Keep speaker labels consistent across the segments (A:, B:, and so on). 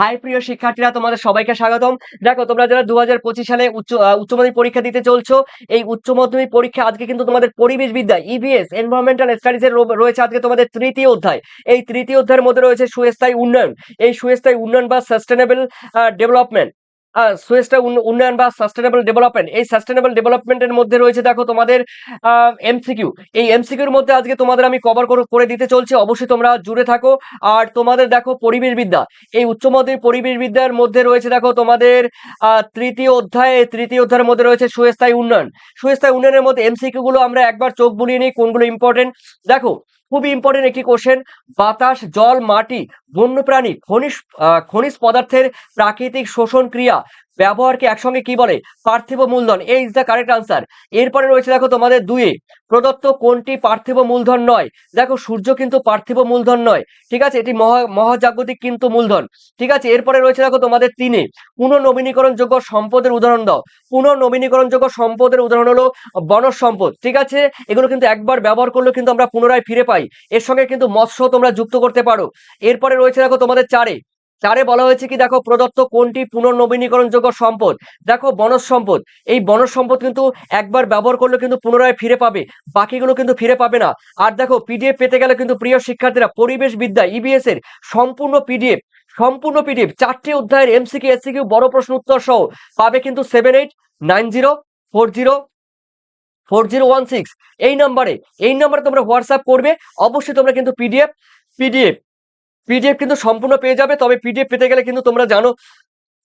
A: High প্রিয় শিক্ষার্থীরা, তোমাদের সবাইকে স্বাগতম। দেখো, তোমরা যারা দু হাজার পঁচিশ সালে উচ্চ উচ্চ মাধ্যমিক পরীক্ষা দিতে চলছো, এই উচ্চ মাধ্যমিক পরীক্ষা আজকে কিন্তু তোমাদের পরিবেশ বিদ্যা ইবিএস এনভায়রনমেন্টাল স্টাডিজ এর রয়েছে আজকে তোমাদের তৃতীয় অধ্যায়। এই তৃতীয় অধ্যায়ের মধ্যে রয়েছে সুস্থায়ী উন্নয়ন। এই সুস্থায়ী উন্নয়ন বা সাস্টেনেবল ডেভেলপমেন্ট উন্ন- উন্নয়ন বা সাস্টেনেবল ডেভেলপমেন্ট এই সাস্টেনেবল ডেভেলপমেন্টের মধ্যে রয়েছে দেখো তোমাদের এমসিকিউ এই এমসিকিউর মধ্যে আজকে তোমাদের আমি কভার করে দিতে চলছি, অবশ্যই তোমরা জুড়ে থাকো। আর তোমাদের দেখো পরিবেশ বিদ্যা, এই উচ্চ মাধ্যমিক পরিবেশ বিদ্যার মধ্যে রয়েছে দেখো তোমাদের তৃতীয় অধ্যায় তৃতীয় অধ্যায়ের মধ্যে রয়েছে সুস্থায়ী উন্নয়ন। সুস্থায়ী উন্নয়নের মধ্যে এমসিকিউ গুলো আমরা একবার চোখ বুলিয়ে নিই, কোনগুলো ইম্পর্টেন্ট দেখো খুবই ইম্পর্টেন্ট একটি কোশ্চেন বাতাস জল মাটি বন্যপ্রাণী খনিজ খনিজ পদার্থের প্রাকৃতিক শোষণ ক্রিয়া। ব্যবহারকে একসঙ্গে কি বলে? পার্থিব মূলধন। এই ইজ দ্য কারেক্ট আনসার এরপরে রয়েছে দেখো তোমাদের দুয়ে প্রদত্ত কোনটি পার্থিব মূলধন নয়? দেখো সূর্য কিন্তু পার্থিব মূলধন নয়। ঠিক আছে? এটি মহা, মহাজাগতিক কিন্তু মূলধন। ঠিক আছে? এরপরে রয়েছে দেখো তোমাদের তিনে। পুনর্নবীনীকরণযোগ্য সম্পদের উদাহরণ দাও। পুনর্নবীনীকরণযোগ্য সম্পদের উদাহরণ হলো বনজ সম্পদ। ঠিক আছে? এগুলো কিন্তু একবার ব্যবহার করলেও কিন্তু আমরা পুনরায় ফিরে পাই। এর সঙ্গে কিন্তু মৎস্য তোমরা যুক্ত করতে পারো। এরপরে রয়েছে দেখো তোমাদের চারে। চারে বলা হয়েছে কি, দেখো প্রদত্ত কোনটি পুনর্নবীনীকরণযোগ্য সম্পদ? দেখো বনজ সম্পদ। এই বনজ সম্পদ কিন্তু একবার ব্যবহার করলে কিন্তু পুনরায় ফিরে পাবে, বাকিগুলো কিন্তু ফিরে পাবে না। আর দেখো পিডিএফ পেতে গেলে কিন্তু প্রিয় শিক্ষার্থীরা, পরিবেশ বিদ্যা ইবিএস এর সম্পূর্ণ পিডিএফ সম্পূর্ণ পিডিএফ, চারটি অধ্যায়ের এমসিকিউ এসসিকিউ বড় প্রশ্ন উত্তর সহ পাবে কিন্তু seven eight nine zero four zero four zero one six এই নাম্বারে এই নাম্বারে তোমরা হোয়াটসঅ্যাপ করবে, অবশ্যই তোমরা কিন্তু পিডিএফ পিডিএফ পিডিএফ কিন্তু সম্পূর্ণ পেয়ে যাবে, তবে পিডিএফ পেতে গেলে কিন্তু তোমরা জানো,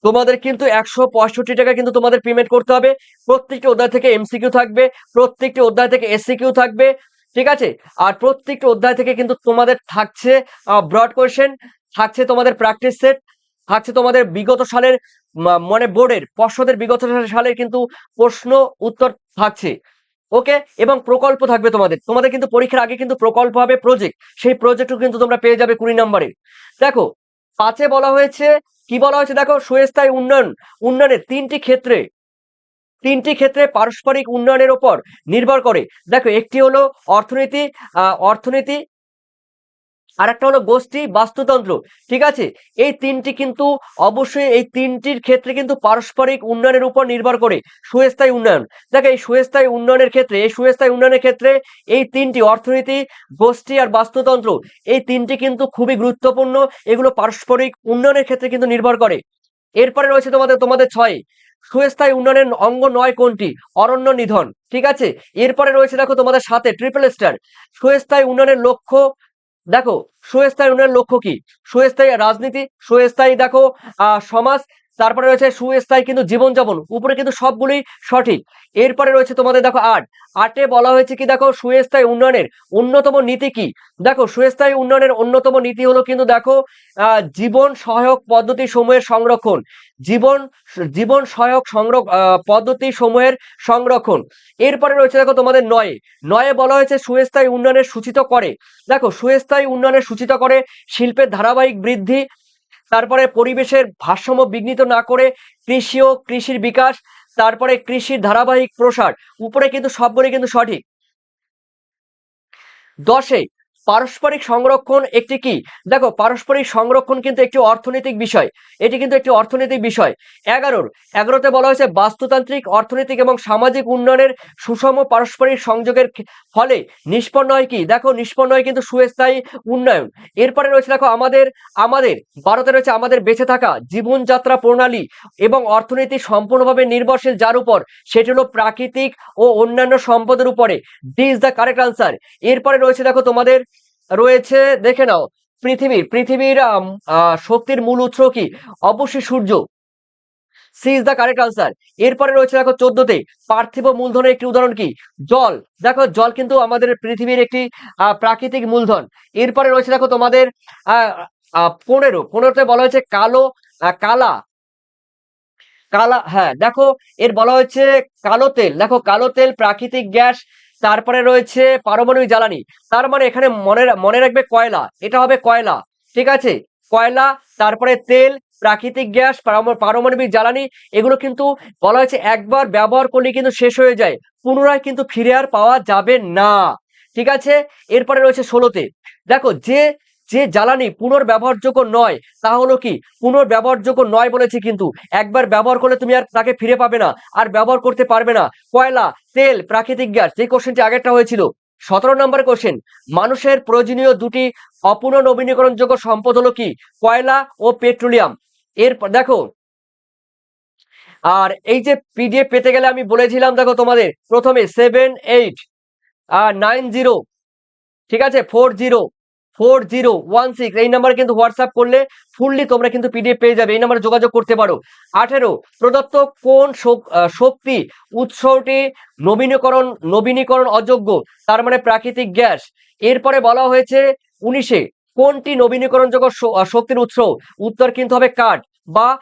A: তোমাদের কিন্তু একশো পঁয়ষট্টি টাকা কিন্তু তোমাদের পেমেন্ট করতে হবে। প্রত্যেকটি অধ্যায় থেকে এমসিকিউ থাকবে, প্রত্যেকটি অধ্যায় থেকে এসসিকিউ থাকবে, ঠিক আছে? আর প্রত্যেকটি অধ্যায় থেকে কিন্তু তোমাদের থাকছে ব্রড কোয়েশ্চেন থাকছে তোমাদের প্র্যাকটিস সেট থাকছে তোমাদের বিগত সালের মানে বোর্ডের পর্ষদের বিগত সালের কিন্তু প্রশ্ন, উত্তর থাকছে। ওকে এবং প্রকল্প থাকবে তোমাদের। তোমাদের কিন্তু পরীক্ষার আগে কিন্তু প্রকল্প হবে প্রজেক্ট সেই প্রজেক্টও কিন্তু তোমরা পেয়ে যাবে কুড়ি নম্বরে। দেখো, পাঁচে বলা হয়েছে, কি বলা হয়েছে? দেখো সুস্থায়ী উন্নয়ন। উন্নয়নের তিনটি ক্ষেত্রে তিনটি ক্ষেত্রে পারস্পরিক উন্নয়নের ওপর নির্ভর করে। দেখো, একটি হলো অর্থনীতি অর্থনীতি আর একটা হলো গোষ্ঠী বাস্তুতন্ত্র, ঠিক আছে? এই তিনটি কিন্তু অবশ্যই এই তিনটির ক্ষেত্রে কিন্তু পারস্পরিক উন্নয়নের উপর নির্ভর করে, সুস্থায়ী উন্নয়ন। দেখো এই সুস্থায়ী উন্নয়নের ক্ষেত্রে, এই সুস্থায়ী উন্নয়নের ক্ষেত্রে এই তিনটি অর্থনীতি, গোষ্ঠী আর বাস্তুতন্ত্র, এই তিনটি কিন্তু খুবই গুরুত্বপূর্ণ, এগুলো পারস্পরিক উন্নয়নের ক্ষেত্রে কিন্তু নির্ভর করে। এরপরে রয়েছে তোমাদের তোমাদের ছয়। সুস্থায়ী উন্নয়নের অঙ্গ নয় কোনটি? অরণ্য নিধন, ঠিক আছে? এরপরে রয়েছে দেখো তোমাদের সাথে ট্রিপল স্টার সুস্থায়ী উন্নয়নের লক্ষ্য দেখো সুস্থায়ী উন্নয়নের লক্ষ্য কি? সুস্থায়ী রাজনীতি সুস্থায়ী দেখো সমাজ তারপরে রয়েছে সুস্থায়ী কিন্তু জীবনযাপন, উপরে কিন্তু সবগুলোই সঠিক। এরপরে রয়েছে তোমাদের দেখো আট। আটে বলা হয়েছে কি দেখো, সুস্থায়ী উন্নয়নের অন্যতম নীতি কি? দেখো, সুস্থায়ী উন্নয়নের অন্যতম নীতি হলো কিন্তু দেখো জীবন সহায়ক পদ্ধতি সমূহের সংরক্ষণ। জীবন জীবন সহায়ক সংরক্ষ পদ্ধতি সমূহের সংরক্ষণ। এরপরে রয়েছে দেখো তোমাদের নয়ে। নয়ে বলা হয়েছে সুস্থায়ী উন্নয়নের সূচিত করে। দেখো, সুস্থায়ী উন্নয়নের সূচিত করে শিল্পের ধারাবাহিক বৃদ্ধি তারপরে পরিবেশের ভারসাম্য বিঘ্নিত না করে কৃষি ও কৃষির বিকাশ, তারপরে কৃষির ধারাবাহিক প্রসার, উপরে কিন্তু সবগুলি কিন্তু সঠিক। দশে পারস্পরিক সংরক্ষণ একটি কি? দেখো, পারস্পরিক সংরক্ষণ কিন্তু একটি অর্থনৈতিক বিষয়। এটি কিন্তু একটি অর্থনৈতিক বিষয়। এগারোর, এগারোতে বলা হয়েছে বাস্তুতান্ত্রিক, অর্থনৈতিক এবং সামাজিক উন্নয়নের সুষম পারস্পরিক সংযোগের ফলে নিষ্পন্ন হয় কি? দেখো, নিষ্পন্ন হয় কিন্তু সুস্থায়ী উন্নয়ন। এরপরে রয়েছে দেখো আমাদের আমাদের, ভারতে রয়েছে আমাদের বেঁচে থাকা জীবনযাত্রা প্রণালী এবং অর্থনীতি সম্পূর্ণভাবে নির্ভরশীল যার উপর। সেটি হলো প্রাকৃতিক ও অন্যান্য সম্পদের উপরে। D is the correct answer এরপরে রয়েছে দেখো তোমাদের রয়েছে, দেখে নাও। পৃথিবীর পৃথিবীর শক্তির মূল উৎস কি? অবশ্যই সূর্য। C is the correct answer. এরপরে রয়েছে দেখো চোদ্দতে, পার্থিব মূলধনের একটি উদাহরণ কি? জল। দেখো, জল কিন্তু আমাদের পৃথিবীর একটি প্রাকৃতিক মূলধন। এরপরে রয়েছে দেখো তোমাদের পনেরো। পনেরোতে বলা হয়েছে কালো কালা। কালা হ্যাঁ দেখো, এর বলা হয়েছে কালো তেল। দেখো, কালো তেল প্রাকৃতিক গ্যাস তারপরে রয়েছে পারমাণবিক জ্বালানি। তার মানে এখানে মনে মনে রাখবে কয়লা। এটা হবে কয়লা। ঠিক আছে? কয়লা, তারপরে তেল, প্রাকৃতিক গ্যাস পারমাণবিক জ্বালানি, এগুলো কিন্তু বলা হয়েছে একবার ব্যবহার করলে কিন্তু শেষ হয়ে যায়। পুনরায় কিন্তু ফিরে আর পাওয়া যাবে না। ঠিক আছে? এরপরে রয়েছে ষোলোতে। দেখো, যে যে জ্বালানি পুনর্ব্যবহারযোগ্য নয়, তা হলো কি? পুনর্ব্যবহারযোগ্য নয় বলেছি কিন্তু, একবার ব্যবহার করলে তুমি আর তাকে ফিরে পাবে না, আর ব্যবহার করতে পারবে না। কয়লা তেল প্রাকৃতিক গ্যাস এই কোশ্চেনটি আগেরটা হয়েছিল। সতেরো নম্বর কোশ্চেন মানুষের প্রয়োজনীয় দুটি অপুনঃ নবীনীকরণযোগ্য সম্পদ হলো কি? কয়লা ও পেট্রোলিয়াম। এরপর দেখো, আর এই যে পিডিএফ পেতে গেলে আমি বলেছিলাম, দেখো তোমাদের, প্রথমে সেভেন এইট আর নাইন জিরো ঠিক আছে? Four zero four zero one six এই নাম্বার কিন্তু হোয়াটসঅ্যাপ করলে ফুললি তোমরা কিন্তু পিডিএফ পেয়ে যাবে। এই নাম্বারে যোগাযোগ করতে পারো। আঠেরো, প্রদত্ত কোন শক- শক্তি উৎসটি নবীনীকরণ নবীনীকরণ অযোগ্য? তার মানে প্রাকৃতিক গ্যাস। এরপরে বলা হয়েছে উনিশে, কোনটি নবীনীকরণযোগ্য শক্তির উৎস? উত্তর কিন্তু হবে কাঠ বা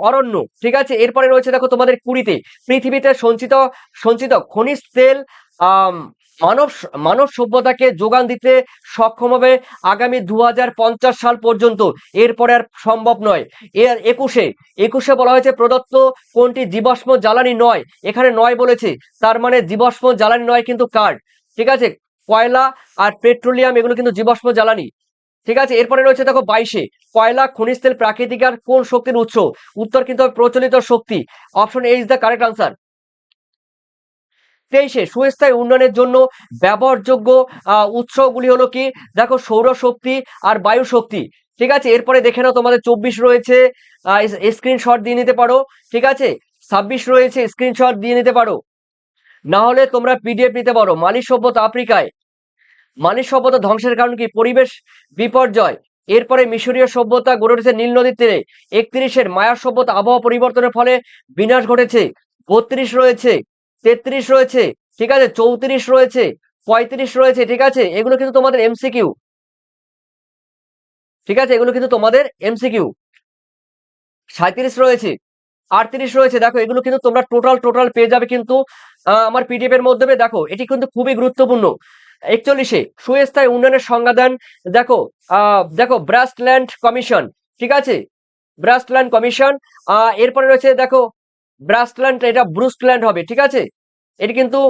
A: অরণ্য। ঠিক আছে? এরপরে রয়েছে দেখো তোমাদের কুড়িতে। পৃথিবীতে সঞ্চিত সঞ্চিত খনিজ তেল মানব মানব সভ্যতাকে যোগান দিতে সক্ষম হবে আগামী দু হাজার পঞ্চাশ সাল পর্যন্ত। এরপরে আর সম্ভব নয়। এর একুশে একুশে বলা হয়েছে প্রদত্ত কোনটি জীবাশ্ম জ্বালানি নয়? এখানে নয় বলেছে। তার মানে জীবাশ্ম জ্বালানি নয় কিন্তু কার্ড ঠিক আছে? কয়লা আর পেট্রোলিয়াম এগুলো কিন্তু জীবাশ্ম জ্বালানি। ঠিক আছে? এরপরে রয়েছে দেখো বাইশে। কয়লা, খনিজ তেল, প্রাকৃতিক আর কোন শক্তির উৎস? উত্তর কিন্তু প্রচলিত শক্তি। Option A is the correct answer তেইশে সুস্থায়ী উন্নয়নের জন্য ব্যবহারযোগ্য উৎসগুলি হলো কি? দেখো সৌরশক্তি আর বায়ু শক্তি ঠিক আছে? এরপরে দেখে নাও তোমাদের চব্বিশ রয়েছে। স্ক্রিনশট দিয়ে নিতে পারো। ঠিক আছে? ছাব্বিশ রয়েছে স্ক্রিনশট দিয়ে নিতে পারো। না হলে তোমরা পিডিএফ নিতে পারো। মালি সভ্যতা আফ্রিকায়। মালি সভ্যতা ধ্বংসের কারণ কি? পরিবেশ বিপর্যয়। এরপরে মিশরীয় সভ্যতা গড়ে উঠেছে নীল নদীর তীরে। একত্রিশের মায়া সভ্যতা আবহাওয়া পরিবর্তনের ফলে বিনাশ ঘটেছে। বত্রিশ রয়েছে। তেত্রিশ রয়েছে, ঠিক আছে? চৌত্রিশ রয়েছে, পঁয়ত্রিশ রয়েছে, ঠিক আছে? এগুলো কিন্তু তোমাদের এমসিকিউ ঠিক আছে? এগুলো কিন্তু তোমাদের এমসিকিউ সাঁত্রিশ রয়েছে, আটত্রিশ রয়েছে। দেখো, এগুলো কিন্তু তোমরা টোটাল টোটাল পেয়ে যাবে কিন্তু আমার পিডিএফ এর মাধ্যমে দেখো, এটি কিন্তু খুবই গুরুত্বপূর্ণ। একচল্লিশে, সুস্থায়ী উন্নয়নের সংজ্ঞা দেন, দেখো দেখো ব্রাস্টল্যান্ড কমিশন ঠিক আছে? ব্রাস্টল্যান্ড কমিশন এরপরে রয়েছে, দেখো ব্রাস্টল্যান্ড, এটা ব্রুস্টল্যান্ড হবে, ঠিক আছে? এটি কিন্তু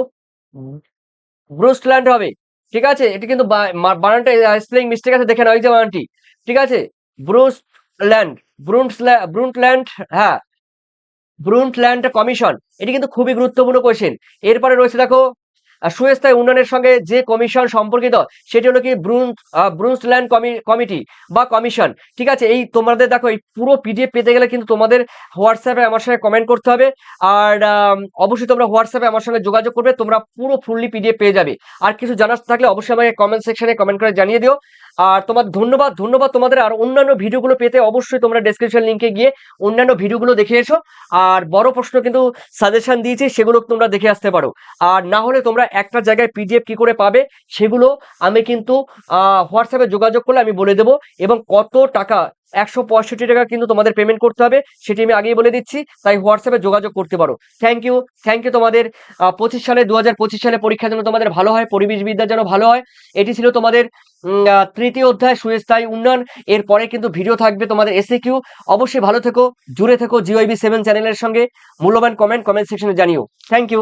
A: ব্রুস্টল্যান্ড হবে, ঠিক আছে? এটি কিন্তু বানানটা স্পেলিং মিস্টেক আছে, দেখে নাও যে বানানটি, ঠিক আছে? ব্রুস্টল্যান্ড ব্রুন্টল্যান্ড ব্রুন্টল্যান্ড হ্যাঁ ব্রুন্টল্যান্ড কমিশন, এটি কিন্তু খুবই গুরুত্বপূর্ণ কোয়েশ্চেন এরপরে রয়েছে দেখো সুস্থায়ী উন্নয়নের সঙ্গে যে কমিশন সম্পর্কিত, সেটি হলো কি ব্রুন ব্রুন্সল্যান্ড কমিটি বা কমিশন। ঠিক আছে? এই তোমাদের দেখো, এই পুরো পিডিএফ পেতে গেলে কিন্তু তোমাদের হোয়াটসঅ্যাপে আমার সঙ্গে কমেন্ট করতে হবে। আর অবশ্যই তোমরা হোয়াটসঅ্যাপে আমার সঙ্গে যোগাযোগ করবে, তোমরা পুরো ফুললি পিডিএফ পেয়ে যাবে। আর কিছু জানার থাকলে অবশ্যই আমাকে কমেন্ট সেকশনে কমেন্ট করে জানিয়ে দিও। আর তোমার ধন্যবাদ ধন্যবাদ তোমাদের। আর অন্যান্য ভিডিওগুলো পেতে অবশ্যই তোমরা ডেসক্রিপশন লিঙ্কে গিয়ে অন্যান্য ভিডিওগুলো দেখে এসো। আর বড় প্রশ্ন কিন্তু সাজেশন দিয়েছি, সেগুলো তোমরা দেখে আসতে পারো। আর না হলে তোমরা একটা জায়গায় পিডিএফ কি করে পাবে, সেগুলো আমি কিন্তু হোয়াটসঅ্যাপে যোগাযোগ করলে আমি বলে দেবো। এবং কত টাকা একশো পঁয়ষট্টি টাকা কিন্তু তোমাদের পেমেন্ট করতে হবে, সেটি আমি আগেই বলে দিচ্ছি, তাই হোয়াটসঅ্যাপে যোগাযোগ করতে পারো। থ্যাংক ইউ থ্যাংক ইউ তোমাদের পঁচিশ সালে দু হাজার পঁচিশ সালে পরীক্ষা যেন তোমাদের ভালো হয় পরিবেশ বিদ্যা যেন ভালো হয়, এটি ছিল তোমাদের তৃতীয় অধ্যায়, সুস্থায়ী উন্নয়ন। এরপরে কিন্তু ভিডিও থাকবে তোমাদের এসে কিউ অবশ্যই ভালো থেকো, জুড়ে থেকো জিওইবি সেভেন চ্যানেলের সঙ্গে। মূল্যবান কমেন্ট কমেন্ট সেকশনে জানিও। Thank you